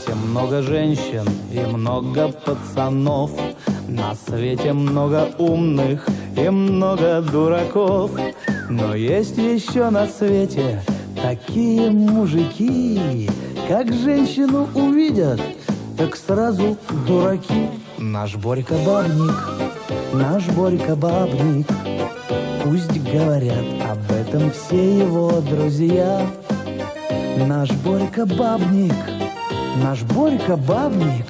Свете много женщин и много пацанов. На свете много умных и много дураков. Но есть еще на свете такие мужики Как женщину увидят, так сразу дураки. Наш Борька бабник, наш Борька бабник Пусть говорят об этом все его друзья. Наш Борька бабник, наш Борька бабник,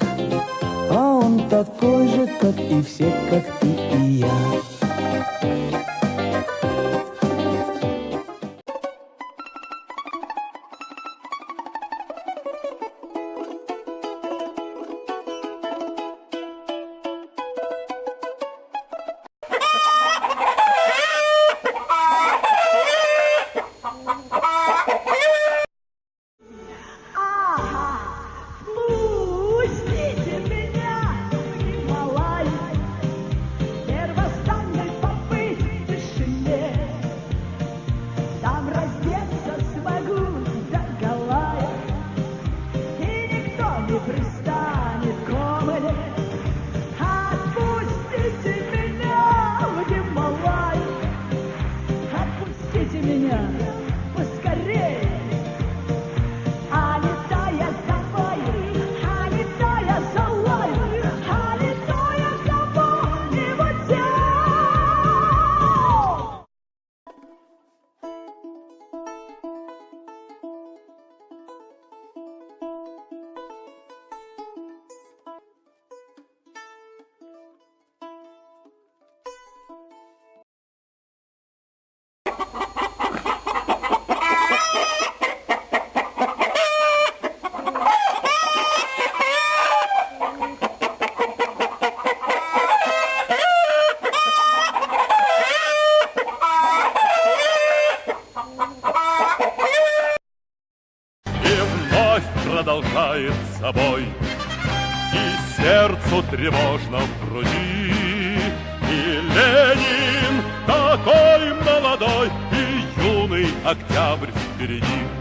а он такой же, как и все, как ты и я. Продолжает собой. И сердцу тревожно в груди. И Ленин такой молодой И юный октябрь впереди